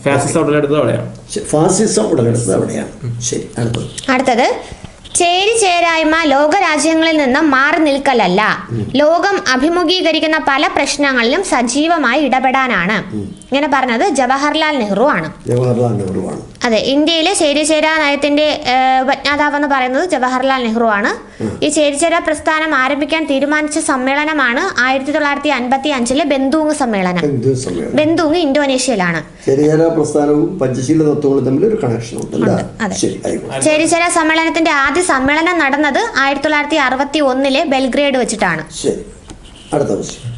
ഫാസിസം ഉടലെടുത്തത് അവിടെയാണ്. അടുത്തത് ചേരി ചേരായ്മ ലോകരാജ്യങ്ങളിൽ നിന്ന് മാറി നിൽക്കലല്ല. ലോകം അഭിമുഖീകരിക്കുന്ന പല പ്രശ്നങ്ങളിലും സജീവമായി ഇടപെടാനാണ്. ഇങ്ങനെ പറഞ്ഞത് ജവഹർലാൽ നെഹ്റു ആണ്. ജവഹർലാൽ നെഹ്റുവാണ് അതെ ഇന്ത്യയിലെ ചേരിചേരാ നയത്തിന്റെ ഏഹ്, ഉപജ്ഞാതാവ് എന്ന് പറയുന്നത് ജവഹർലാൽ നെഹ്റു ആണ് ഈ ചേരിചേരാ പ്രസ്ഥാനം ആരംഭിക്കാൻ തീരുമാനിച്ച സമ്മേളനമാണ് ആയിരത്തി തൊള്ളായിരത്തി അൻപത്തി അഞ്ചിലെ ബന്ധുങ് സമ്മേളനം. ബന്ധുങ് ഇന്തോനേഷ്യയിലാണ്. ചേരിചേര പ്രസ്ഥാനവും പഞ്ചശീല തത്വങ്ങളും തമ്മിൽ ഒരു കണക്ഷൻ ചേരിചേരാ സമ്മേളനത്തിന്റെ ആദ്യ സമ്മേളനം നടന്നത് ആയിരത്തി തൊള്ളായിരത്തി അറുപത്തി ഒന്നിലെ ബെൽഗ്രേഡ് വെച്ചിട്ടാണ്. അടുത്ത ക്വസ്റ്റ്യൻ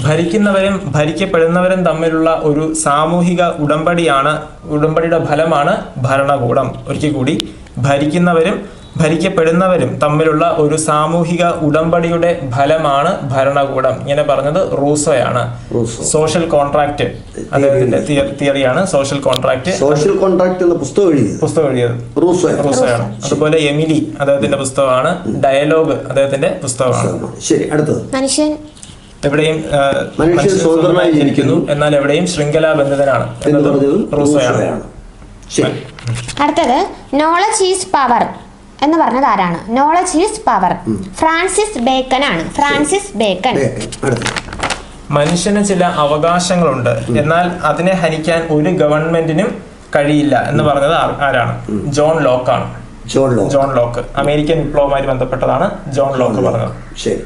ഭരിക്കുന്നവരും ഭരിക്കപ്പെടുന്നവരും തമ്മിലുള്ള ഒരു സാമൂഹിക ഉടമ്പടിയാണ് ഉടമ്പടിയുടെ ഫലമാണ് ഭരണകൂടം. ഒരിക്കൽ കൂടി ഭരിക്കുന്നവരും ഭരിക്കപ്പെടുന്നവരും തമ്മിലുള്ള ഒരു സാമൂഹിക ഉടമ്പടിയുടെ ഫലമാണ് ഭരണകൂടം. ഇങ്ങനെ പറഞ്ഞത് റൂസോയാണ്. റൂസോ. സോഷ്യൽ കോൺട്രാക്ട് അദ്ദേഹത്തിന്റെ തിയറിയാണ് സോഷ്യൽ കോൺട്രാക്ട്. സോഷ്യൽ കോൺട്രാക്ട് എന്ന പുസ്തകം എഴുതിയത്? പുസ്തകം എഴുതിയത്. റൂസോ. റൂസോയാണ്. അതുപോലെ എമിലി അദ്ദേഹത്തിന്റെ പുസ്തകമാണ്. ഡയലോഗ് അദ്ദേഹത്തിന്റെ പുസ്തകമാണ്. ശരി അടുത്തത്. മനുഷ്യൻ എവിടെയും മനുഷ്യൻ സ്വതന്ത്രമായി ജീവിക്കുന്നു ജനിക്കുന്നു എന്നാൽ എവിടെയും ശൃംഖലാബന്ധിതനാണ് എന്ന് എന്നത് പറഞ്ഞതും റൂസോയാണ്. അടുത്തത് നോളജ് ഈസ് പവർ എന്ന് പറഞ്ഞത് ആരാണ്? Knowledge is power Francis Bacon ആണ്. ഫ്രാൻസിസ് ബേക്കൻ മനുഷ്യന് ചില അവകാശങ്ങളുണ്ട്. എന്നാൽ അതിനെ ഹനിക്കാൻ ഒരു ഗവൺമെന്റിനും കഴിയില്ല എന്ന് പറഞ്ഞത് ആരാണ്? ജോൺ ലോക്കാണ്. ജോൺ ലോ ജോൺ ലോക്ക്. അമേരിക്കൻ വിപ്ലവവുമായി ബന്ധപ്പെട്ടതാണ് ജോൺ ലോക്ക്. പറഞ്ഞത്. ശരി.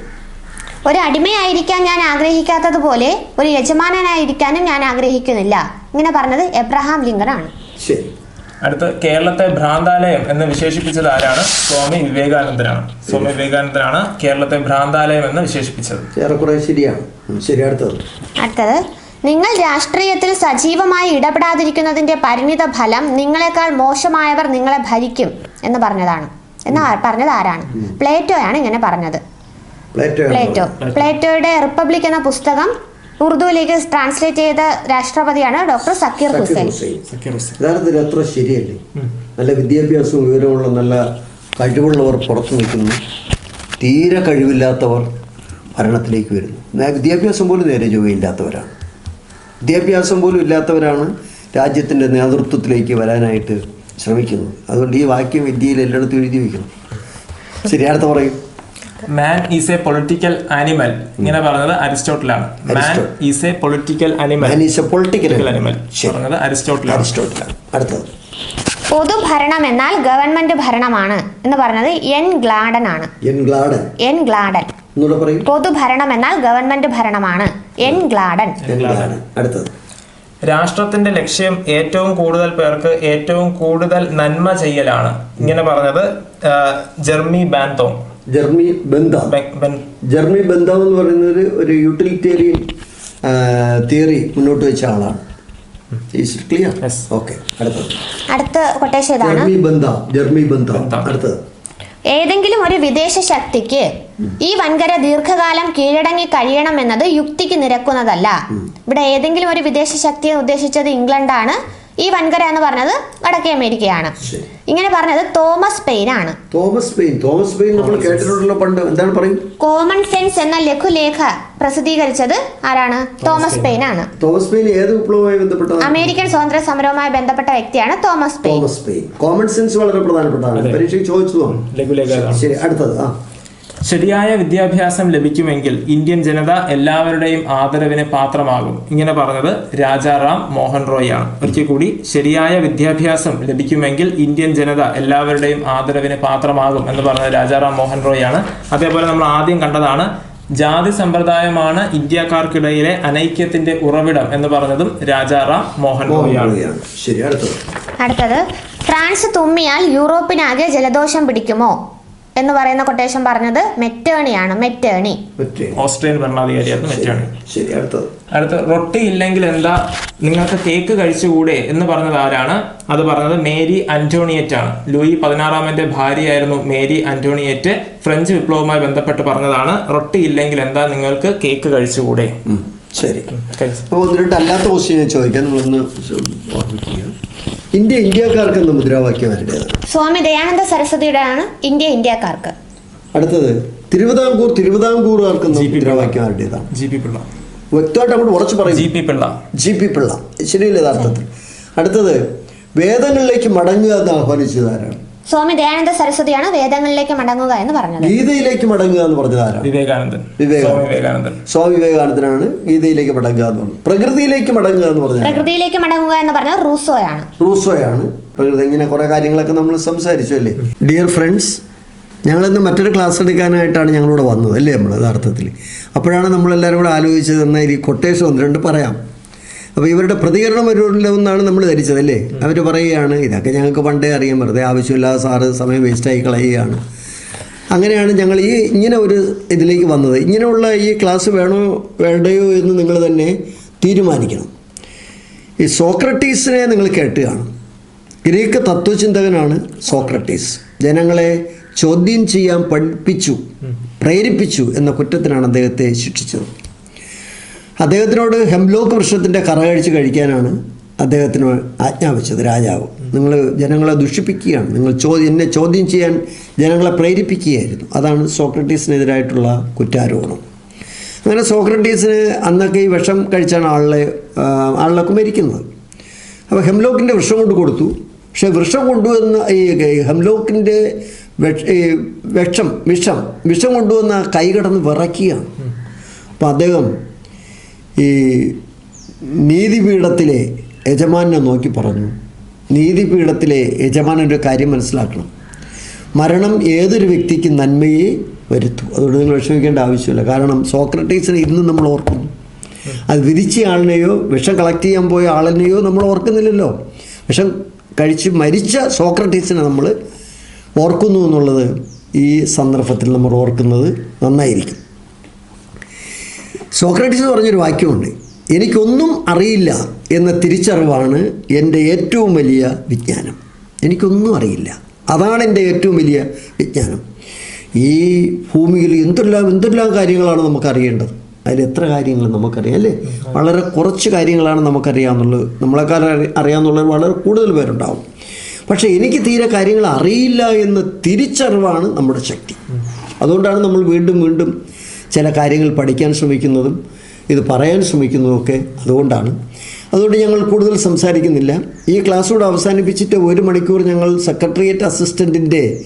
ഒരു അടിമയായിരിക്കാൻ ഞാൻ ആഗ്രഹിക്കാത്തതുപോലെ ഒരു യജമാനായിരിക്കാനും ഞാൻ ആഗ്രഹിക്കുന്നില്ല. ഇങ്ങനെ പറഞ്ഞത് എബ്രഹാം ലിങ്കൺ ആണ് ശരി. അടുത്ത കേരളത്തെ ഭ്രാന്താലയം എന്ന് വിശേഷിപ്പിച്ചത് ആരാണ്? സ്വാമി വിവേകാനന്ദനാണ്. സ്വാമി വിവേകാനന്ദനാണ് കേരളത്തെ ഭ്രാന്താലയം എന്ന് വിശേഷിപ്പിച്ചത്. ഏറെക്കുറെ ശരിയാണ്. ശരി അടുത്തത്. അടുത്തത് നിങ്ങൾ രാഷ്ട്രീയത്തിൽ സജീവമായി ഇടപെടാതിരിക്കുന്നതിന്റെ പരിണിത ഫലം നിങ്ങളെക്കാൾ മോശമായവർ നിങ്ങളെ ഭരിക്കും എന്ന് പറഞ്ഞതാണ്. എന്ന് പറഞ്ഞത് ആരാണ്? പ്ലേറ്റോയാണ് ഇങ്ങനെ പറഞ്ഞത്. പ്ലേറ്റോ പ്ലേറ്റോയുടെ റിപ്പബ്ലിക് എന്ന പുസ്തകം ഉറുദുവിലേക്ക് ട്രാൻസ്ലേറ്റ് ചെയ്ത രാഷ്ട്രപതിയാണ് ഡോക്ടർ സക്കീർ സക്കീർ ഹുസൈൻ. യഥാർത്ഥത്തിൽ അത്ര ശരിയല്ലേ? നല്ല വിദ്യാഭ്യാസവും വിവരമുള്ള നല്ല കഴിവുള്ളവർ പുറത്തു നിൽക്കുന്നു. തീരെ കഴിവില്ലാത്തവർ ഭരണത്തിലേക്ക് വരുന്നു. വിദ്യാഭ്യാസം പോലും നേരെ ജോലിയില്ലാത്തവരാണ് വിദ്യാഭ്യാസം പോലും ഇല്ലാത്തവരാണ് രാജ്യത്തിന്റെ നേതൃത്വത്തിലേക്ക് വരാനായിട്ട് ശ്രമിക്കുന്നത്. അതുകൊണ്ട് ഈ വാക്യം വിദ്യയിൽ എല്ലായിടത്തും എഴുതി വയ്ക്കണം. ശരി അടുത്ത പറയും. Man is a political animal ഇങ്ങനെ പറഞ്ഞത് അരിസ്റ്റോട്ടിലാണ്. Man is a political animal political animal പറഞ്ഞത് അരിസ്റ്റോട്ടിലാണ്. അരിസ്റ്റോട്ടിലാണ്. അടുത്തത്. പൊതുഭരണം എന്നാൽ ഗവൺമെന്റ് ഭരണമാണ് എന്ന് പറഞ്ഞത് എൻ ഗ്ലാഡൻ ആണ്. N Gladden. N Gladden. പറയും. പൊതുഭരണം എന്നാൽ ഗവൺമെന്റ് ഭരണമാണ്. N Gladden. അടുത്തത്. രാഷ്ട്രത്തിന്റെ ലക്ഷ്യം ഏറ്റവും കൂടുതൽ പേർക്ക് ഏറ്റവും കൂടുതൽ നന്മ ചെയ്യലാണ്. ഇങ്ങനെ പറഞ്ഞത് ജെർമി ബാൻതോം ജർമ്മി ബന്ധം. ജർമ്മി ബന്ധം എന്ന് പറയുന്നത് ഒരു യൂട്ടിലിറ്റേറിയൻ തിയറി മുന്നോട്ട് വെച്ച ആളാണ്. Clear Yes. ഓക്കെ അടുത്തത്. അടുത്ത കൊട്ടേഷൻ ഇതാണ്. ജർമ്മി ബന്ധം ജർമ്മി ബന്ധം. ബന്ധ. അടുത്തത്. ഏതെങ്കിലും ഒരു വിദേശ ശക്തിക്ക് ഈ വൻകര ദീർഘകാലം കീഴടങ്ങി കഴിയണമെന്നത് യുക്തിക്ക് നിരക്കുന്നതല്ല. ഇവിടെ ഏതെങ്കിലും ഒരു വിദേശ ശക്തിയെ ഉദ്ദേശിച്ചത് ഇംഗ്ലണ്ടാണ്. ഈ വൻകര എന്ന് പറഞ്ഞത് വടക്കേ അമേരിക്കയാണ്. ഇങ്ങനെ പറഞ്ഞത് തോമസ് പെയിൻ ആണ്. Thomas Paine. തോമസ് പെയിൻ നമ്മൾ കേട്ടിട്ടുള്ള പണ്ട്. എന്താണ് പറയും കോമൺ സെൻസ് എന്ന ലഘുലേഖ പ്രസിദ്ധീകരിച്ചത് ആരാണ്? Thomas Paine. ആണ് തോമസ് പെയിൻ ഏത് വിപ്ലവവുമായി ബന്ധപ്പെട്ട അമേരിക്കൻ സ്വാതന്ത്ര്യ സമരവുമായി ബന്ധപ്പെട്ട വ്യക്തിയാണ് Thomas Paine. Thomas Paine. Common sense വളരെ പ്രധാനപ്പെട്ടതാണ്. പരീക്ഷയ്ക്ക് ചോദിച്ചു? ശരി അടുത്തത്. ആ. ശരിയായ വിദ്യാഭ്യാസം ലഭിക്കുമെങ്കിൽ ഇന്ത്യൻ ജനത എല്ലാവരുടെയും ആദരവിന് പാത്രമാകും. ഇങ്ങനെ പറഞ്ഞത് രാജാറാം മോഹൻ റോയ് ആണ്. ഒരിക്കൽ കൂടി ശരിയായ വിദ്യാഭ്യാസം ലഭിക്കുമെങ്കിൽ ഇന്ത്യൻ ജനത എല്ലാവരുടെയും ആദരവിന് പാത്രമാകും എന്ന് പറഞ്ഞത് രാജാറാം മോഹൻ റോയ് ആണ്. അതേപോലെ നമ്മൾ ആദ്യം കണ്ടതാണ് ജാതി സമ്പ്രദായമാണ് ഇന്ത്യക്കാർക്കിടയിലെ അനൈക്യത്തിന്റെ ഉറവിടം എന്ന് പറഞ്ഞതും രാജാറാം മോഹൻ റോയ് ആണ്. ശരി അടുത്തത്. അടുത്തത്. ഫ്രാൻസ് തുമ്മിയാൽ യൂറോപ്പിനാകെ ജലദോഷം പിടിക്കുമോ? എന്ന് പറയുന്ന കൊട്ടേഷൻ പറഞ്ഞത് മെറ്റേണി ആണ്. മെറ്റേണി ഓസ്ട്രേലിയൻ ഓസ്ട്രിയൻ ഭരണാധികാരിയായിരുന്നു മെറ്റേണി ശരി അടുത്തത്. അടുത്ത റൊട്ടി ഇല്ലെങ്കിൽ എന്താ? നിങ്ങൾക്ക് കേക്ക് കഴിച്ചുകൂടെ എന്ന് പറഞ്ഞത് ആരാണ്? അത് പറഞ്ഞത് മേരി അന്റോണിയറ്റ് ആണ്. ലൂയി പതിനാറാമന്റെ ഭാര്യയായിരുന്നു മേരി അന്റോണിയറ്റ്. ഫ്രഞ്ച് വിപ്ലവവുമായി ബന്ധപ്പെട്ട് പറഞ്ഞതാണ് റൊട്ടി ഇല്ലെങ്കിൽ എന്താ നിങ്ങൾക്ക് കേക്ക് കഴിച്ചുകൂടെ? ശരി. അപ്പോൾ ഒന്ന് രണ്ട് അല്ലാത്ത ക്വസ്റ്റ്യൻ ചോദിക്കാൻ ചോദിക്കാം. നിങ്ങളൊന്ന് ഓർമ്മിക്കുക ഇന്ത്യ ഇന്ത്യക്കാർക്ക് എന്ന മുദ്രാവാക്യം ആരുടേതാണ് സ്വാമി ദയാനന്ദ സരസ്വതിയുടെയാണ് ഇന്ത്യ ഇന്ത്യക്കാർക്ക്. അടുത്തത് തിരുവിതാംകൂർ തിരുവിതാംകൂറുകാർക്ക് എന്ന മുദ്രാവാക്യം ആരുടേതാണ് ജി പി പിള്ള. വ്യക്തമായിട്ട് അങ്ങോട്ട് ഉറച്ചു പറയും G P Pillai. G P Pillai. ശരിയല്ലേ യഥാർത്ഥത്തിൽ? അടുത്തത് വേദങ്ങളിലേക്ക് മടങ്ങുക എന്ന് ആഹ്വാനിച്ചത് ആരാണ്? സ്വാമി ദയാനന്ദ സരസ്വതിയാണ് വേദങ്ങളിലേക്ക് മടങ്ങുക എന്ന് പറഞ്ഞത്. ഗീതയിലേക്ക് മടങ്ങുക എന്ന് പറഞ്ഞത് ആരാണ്? വിവേകാനന്ദൻ. വിവേകാനന്ദൻ. സ്വാമി വിവേകാനന്ദൻ. സ്വാമി വിവേകാനന്ദനാണ് ഗീതയിലേക്ക് മടങ്ങുക എന്ന് പറഞ്ഞത്. പ്രകൃതിയിലേക്ക് മടങ്ങുക എന്ന് പറഞ്ഞത് പ്രകൃതിയിലേക്ക് മടങ്ങുക എന്ന് പറഞ്ഞത് റൂസോയാണ്. റൂസോയാണ്. പ്രകൃതി ഇങ്ങനെ കുറെ കാര്യങ്ങളൊക്കെ നമ്മൾ സംസാരിച്ചു അല്ലേ? ഡിയർ ഫ്രണ്ട്സ് ഞങ്ങളിന്ന് മറ്റൊരു ക്ലാസ് എടുക്കാനായിട്ടാണ് ഞങ്ങളിവിടെ വന്നത് അല്ലേ നമ്മൾ യഥാർത്ഥത്തിൽ? അപ്പോഴാണ് നമ്മളെല്ലാവരും കൂടെ ആലോചിച്ചത് എന്നാൽ ഈ കൊട്ടേഷൻ ഒന്ന് രണ്ട് പറയാം. അപ്പോൾ ഇവരുടെ പ്രതികരണം വരുമെന്നാണ് നമ്മൾ ധരിച്ചത് അല്ലേ? അവർ പറയുകയാണ് ഇതൊക്കെ ഞങ്ങൾക്ക് പണ്ടേ അറിയാൻ വെറുതെ ആവശ്യമില്ലാതെ സാറ് സമയം വേസ്റ്റായി കളയുകയാണ്. അങ്ങനെയാണ് ഞങ്ങൾ ഈ ഇങ്ങനെ ഒരു ഇതിലേക്ക് വന്നത്. ഇങ്ങനെയുള്ള ഈ ക്ലാസ് വേണോ വേണ്ടയോ എന്ന് നിങ്ങൾ തന്നെ തീരുമാനിക്കണം. ഈ സോക്രട്ടീസിനെ നിങ്ങൾ കേട്ട് കാണും ഗ്രീക്ക് തത്വചിന്തകനാണ് സോക്രട്ടീസ്. ജനങ്ങളെ ചോദ്യം ചെയ്യാൻ പഠിപ്പിച്ചു പ്രേരിപ്പിച്ചു എന്ന കുറ്റത്തിനാണ് അദ്ദേഹത്തെ ശിക്ഷിച്ചത്. അദ്ദേഹത്തിനോട് ഹെംലോക്ക് വൃക്ഷത്തിന്റെ കറകഴിച്ച് കഴിക്കാനാണ് അദ്ദേഹത്തിന് ആജ്ഞാപിച്ചത് രാജാവ്. നിങ്ങൾ ജനങ്ങളെ ദുഷിപ്പിക്കുകയാണ്. നിങ്ങൾ ചോദ്യം എന്നെ ചോദ്യം ചെയ്യാൻ ജനങ്ങളെ പ്രേരിപ്പിക്കുകയായിരുന്നു. അതാണ് സോക്രട്ടീസിനെതിരായിട്ടുള്ള കുറ്റാരോപണം. അങ്ങനെ സോക്രട്ടീസിന് അന്നൊക്കെ ഈ വിഷം കഴിച്ചാണ് ആളെ ആളിലൊക്കെ മരിക്കുന്നത് അപ്പോൾ ഹെംലോക്കിന്റെ വൃക്ഷം കൊണ്ട് കൊടുത്തു. പക്ഷേ വൃക്ഷം കൊണ്ടുവന്ന ഈ ഹെംലോക്കിന്റെ വിഷം വിഷം വിഷം കൊണ്ടുവന്ന കൈ കടന്ന് വിറയ്ക്കുകയാണ്. അപ്പോൾ അദ്ദേഹം ഈ നീതിപീഠത്തിലെ യജമാനെ നോക്കി പറഞ്ഞു. നീതിപീഠത്തിലെ യജമാനൻ ഒരു കാര്യം മനസ്സിലാക്കണം. മരണം ഏതൊരു വ്യക്തിക്ക് നന്മയെ വരുത്തും. അതുകൊണ്ട് നിങ്ങൾ വിഷമിക്കേണ്ട ആവശ്യമില്ല. കാരണം സോക്രട്ടീസിനെ ഇന്ന് നമ്മൾ ഓർക്കുന്നു. അത് വിധിച്ച ആളിനെയോ വിഷം കളക്ട് ചെയ്യാൻ പോയ ആളിനെയോ നമ്മൾ ഓർക്കുന്നില്ലല്ലോ. വിഷം കഴിച്ച് മരിച്ച സോക്രട്ടീസിനെ നമ്മൾ ഓർക്കുന്നു എന്നുള്ളത് ഈ സന്ദർഭത്തിൽ നമ്മൾ ഓർക്കുന്നത് നന്നായിരിക്കും. സോക്രട്ടീസ് പറഞ്ഞൊരു വാക്യമുണ്ട്. എനിക്കൊന്നും അറിയില്ല എന്ന തിരിച്ചറിവാണ് എന്റെ ഏറ്റവും വലിയ വിജ്ഞാനം. എനിക്കൊന്നും അറിയില്ല. അതാണ് എന്റെ ഏറ്റവും വലിയ വിജ്ഞാനം. ഈ ഭൂമിയിൽ എന്തെല്ലാം എന്തെല്ലാം കാര്യങ്ങളാണ് നമുക്കറിയേണ്ടത്? അതിൽ എത്ര കാര്യങ്ങൾ നമുക്കറിയാം അല്ലേ? വളരെ കുറച്ച് കാര്യങ്ങളാണ് നമുക്കറിയാമെന്നുള്ളത് നമ്മളെക്കാൾ അറി- അറിയാമെന്നുള്ളത് വളരെ കൂടുതൽ പേരുണ്ടാവും. പക്ഷേ എനിക്ക് തീരെ കാര്യങ്ങൾ അറിയില്ല എന്ന തിരിച്ചറിവാണ് നമ്മുടെ ശക്തി. അതുകൊണ്ടാണ് നമ്മൾ വീണ്ടും വീണ്ടും ചില കാര്യങ്ങൾ പഠിക്കാൻ ശ്രമിക്കുന്നതും ഇത് പറയാൻ ശ്രമിക്കുന്നതൊക്കെ അതുകൊണ്ടാണ്. അതുകൊണ്ട് ഞങ്ങൾ കൂടുതൽ സംസാരിക്കുന്നില്ല. ഈ ക്ലാസ് കൂടെ അവസാനിപ്പിച്ചിട്ട് ഒരു മണിക്കൂർ ഞങ്ങൾ സെക്രട്ടേറിയറ്റ് അസിസ്റ്റന്റിന്റെ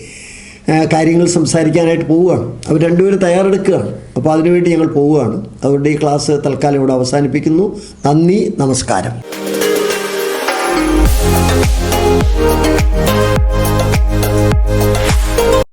കാര്യങ്ങൾ സംസാരിക്കാനായിട്ട് പോവുകയാണ് അവർ രണ്ടുപേരും തയ്യാറെടുക്കുകയാണ്. അപ്പോൾ അതിനുവേണ്ടി ഞങ്ങൾ പോവുകയാണ്. അതുകൊണ്ട് ഈ ക്ലാസ് തൽക്കാലം ഇവിടെ അവസാനിപ്പിക്കുന്നു. നന്ദി നമസ്കാരം.